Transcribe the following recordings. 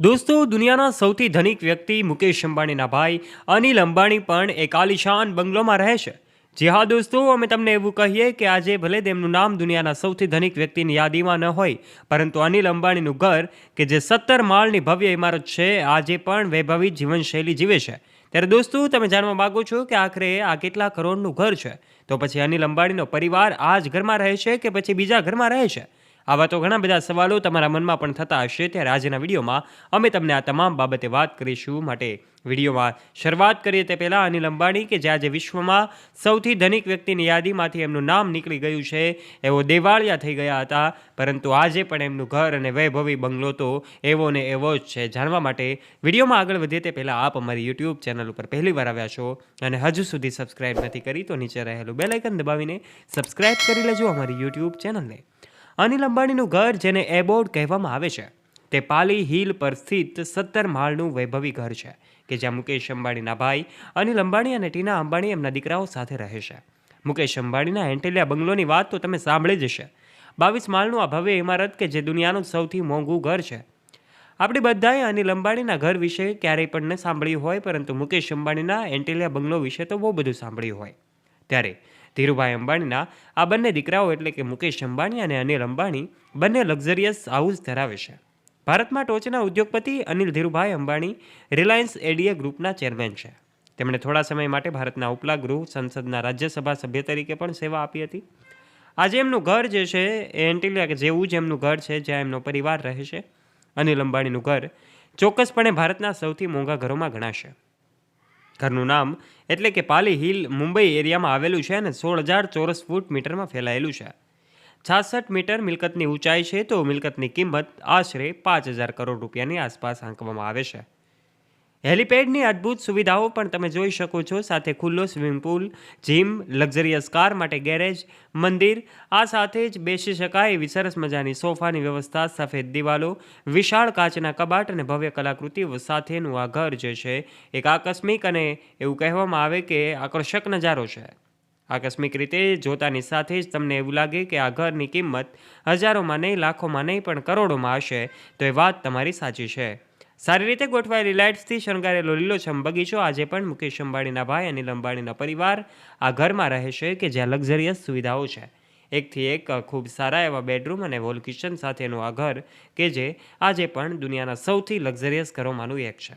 દોસ્તો, દુનિયાના સૌથી ધનિક વ્યક્તિ મુકેશ અંબાણીના ભાઈ અનિલ અંબાણી પણ એક આલિશાન બંગલોમાં રહે છે. જી હા દોસ્તો, અમે તમને એવું કહીએ કે આજે ભલે તેમનું નામ દુનિયાના સૌથી ધનિક વ્યક્તિની યાદીમાં ન હોય, પરંતુ અનિલ અંબાણીનું ઘર, કે જે સત્તર માળની ભવ્ય ઇમારત છે, આજે પણ વૈભવી જીવનશૈલી જીવે છે. ત્યારે દોસ્તો, તમે જાણવા માગો છો કે આખરે આ કેટલા કરોડનું ઘર છે? તો પછી અનિલ અંબાણીનો પરિવાર આ જ ઘરમાં રહે છે કે પછી બીજા ઘરમાં રહે છે? આવા તો ઘણા બધા સવાલો તમારા મનમાં પણ થતા હશે. ત્યારે આજના વિડીયોમાં અમે તમને આ તમામ બાબતે વાત કરીશું. માટે વિડીયોમાં શરૂઆત કરીએ તે પહેલાં અનિલ અંબાણી કે જે આજે વિશ્વમાં સૌથી ધનિક વ્યક્તિની યાદીમાંથી એમનું નામ નીકળી ગયું છે. એવો દેવાળિયા થઈ ગયા હતા. પરંતુ આજે પણ એમનું ઘર અને વૈભવી બંગલો તો એવો ને એવો જ છે. જાણવા માટે વિડીયોમાં આગળ વધીએ તે પહેલાં આપ અમારી યુટ્યુબ ચેનલ ઉપર પહેલી વાર આવ્યા છો અને હજુ સુધી સબસ્ક્રાઇબ નથી કરી તો નીચે રહેલું બેલાઇકન દબાવીને સબસ્ક્રાઇબ કરી લેજો અમારી યુટ્યુબ ચેનલને. અનિલ અંબાણીનું ઘર જેને એબોર્ડ કહેવામાં આવે છે, તે પાલી હિલ પર સ્થિત સત્તર માળનું વૈભવી ઘર છે, કે જ્યાં મુકેશ અંબાણીના ભાઈ, અનિલ અંબાણી અને ટીના અંબાણી એમના દીકરાઓ સાથે રહે છે. મુકેશ અંબાણીના એન્ટેલિયા બંગલોની વાત તો તમે સાંભળી જ હશે. બાવીસ માળનું આ ભવ્ય ઇમારત કે જે દુનિયાનું સૌથી મોંઘું ઘર છે. આપણે બધાએ અનિલ અંબાણીના ઘર વિશે ક્યારેય પણ ન સાંભળ્યું હોય, પરંતુ મુકેશ અંબાણીના એન્ટેલિયા બંગલો વિશે તો બહુ બધું સાંભળ્યું હોય. ત્યારે ધીરુભાઈ અંબાણીના, આ બંને દીકરાઓ એટલે કે મુકેશ અંબાણી અને અનિલ અંબાણી, બંને લક્ઝરિયસ હાઉસ ધરાવે છે. ભારતમાં ટોચના ઉદ્યોગપતિ અનિલ ધીરુભાઈ અંબાણી, રિલાયન્સ એડીએ ગ્રુપના ચેરમેન છે. તેમણે થોડા સમય માટે ભારતના ઉપલા ગૃહ સંસદના રાજ્યસભા સભ્ય તરીકે પણ સેવા આપી હતી. આજે એમનું ઘર જે છે, એ એન્ટિલિયા જેવું જ એમનું ઘર છે, જ્યાં એમનો પરિવાર રહે છે. અનિલ અંબાણીનું ઘર ચોક્કસપણે ભારતના સૌથી મોંઘા ઘરોમાં ગણાશે. ઘરનું નામ, એટલે કે પાલી હિલ, મુંબઈ એરિયામાં આવેલું છે અને સોળ હજાર ચોરસ ફૂટ મીટરમાં ફેલાયેલું છે. છાસઠ મીટર મિલકતની ઊંચાઈ છે તો મિલકતની કિંમત આશરે પાંચ હજાર કરોડ રૂપિયાની આસપાસ આંકવામાં આવે છે. હેલિપેડની અદ્ભુત સુવિધાઓ પણ તમે જોઈ શકો છો. સાથે ખુલ્લો swimming pool gym luxurious car માટે ગેરેજ મંદિર. આ સાથે જ બેસી શકાય એવી સરસ મજાની સોફાની વ્યવસ્થા, સફેદ દિવાલો, વિશાળ કાચના કબાટ અને ભવ્ય કલાકૃતિઓ સાથેનું આ ઘર જે છે, એક આકસ્મિક અને એવું કહેવામાં આવે કે આકર્ષક નજારો છે. આકસ્મિક રીતે જોતાની સાથે જ તમને એવું લાગે કે આ ઘરની કિંમત હજારોમાં નહીં, લાખોમાં નહીં પણ કરોડોમાં હશે. તો એ વાત તમારી સાચી છે. સારી રીતે ગોઠવાયેલી લાઇટ્સથી શણગારેલો લીલોછમ બગીચો આજે પણ મુકેશ અંબાણીના ભાઈ અનિલ અંબાણીના પરિવાર આ ઘરમાં રહે છે કે જ્યાં લક્ઝરિયસ સુવિધાઓ છે. એકથી એક ખૂબ સારા એવા બેડરૂમ અને વોલ કિચન સાથેનું આ ઘર કે જે આજે પણ દુનિયાના સૌથી લક્ઝરિયસ ઘરોમાંનું એક છે.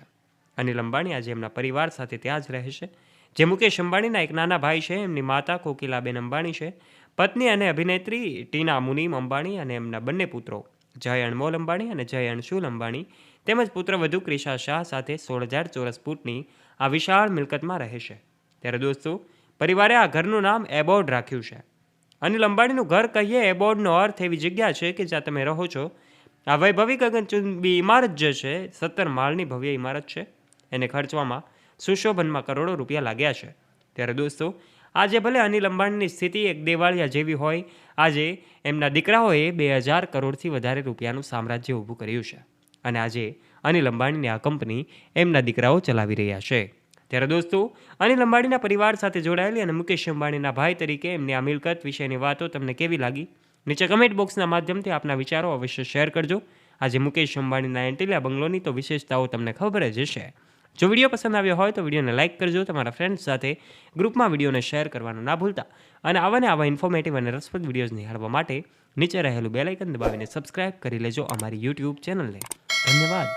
અનિલ અંબાણી આજે એમના પરિવાર સાથે ત્યાં જ રહે છે જે મુકેશ અંબાણીના એક નાના ભાઈ છે, એમની માતા કોકિલાબેન અંબાણી છે. પત્ની અને અભિનેત્રી ટીના મુનીમ અંબાણી અને એમના બંને પુત્રો જય અણમોલ અંબાણી અને જય અણશુલ અંબાણી તેમજ પુત્રવધુ ક્રિશા શાહ સાથે સોળ હજાર ચોરસ ફૂટની આ વિશાળ મિલકતમાં રહે છે ત્યારે દોસ્તો, પરિવારે આ ઘરનું નામ એબોર્ડ રાખ્યું છે. અનિલ અંબાણીનું ઘર કહીએ એબોર્ડનો અર્થ એવી જગ્યા છે કે જ્યાં તમે રહો છો. આ વૈભવી ગગનચુંબી ઇમારત જે છે, સત્તર માળની ભવ્ય ઇમારત છે. એને ખર્ચવામાં સુશોભનમાં કરોડો રૂપિયા લાગ્યા છે. ત્યારે દોસ્તો, આજે ભલે અનિલ અંબાણીની સ્થિતિ એક દેવાળિયા જેવી હોય, આજે એમના દીકરાઓએ બે હજાર કરોડથી વધારે રૂપિયાનું સામ્રાજ્ય ઊભું કર્યું છે. અને આજે અનિલ અંબાણીની આ કંપની એમના દીકરાઓ ચલાવી રહ્યા છે. ત્યારે દોસ્તો, અનિલ અંબાણીના પરિવાર સાથે જોડાયેલી અને મુકેશ અંબાણીના ભાઈ તરીકે એમની આ મિલકત વિશેની વાતો તમને કેવી લાગી? નીચે કમેન્ટ બોક્સના માધ્યમથી આપના વિચારો અવશ્ય શેર કરજો. આજે મુકેશ અંબાણીના એન્ટિલિયા બંગલોની તો વિશેષતાઓ તમને ખબર જ હશે. જો વીડિયો પસંદ આવ્યો હોય તો વિડીયોને લાઇક કરજો, તમારા ફ્રેન્ડ્સ સાથે ગ્રુપમાં વિડીયોને શેર કરવાનું ના ભૂલતા. અને આવા ને આવા ઇન્ફોર્મેટિવ અને રસપ્રદ વિડીયોઝ નિહાળવા માટે નીચે રહેલું બેલાઇકન દબાવીને સબસ્ક્રાઇબ કરી લેજો અમારી યુટ્યુબ ચેનલને ધન્યવાદ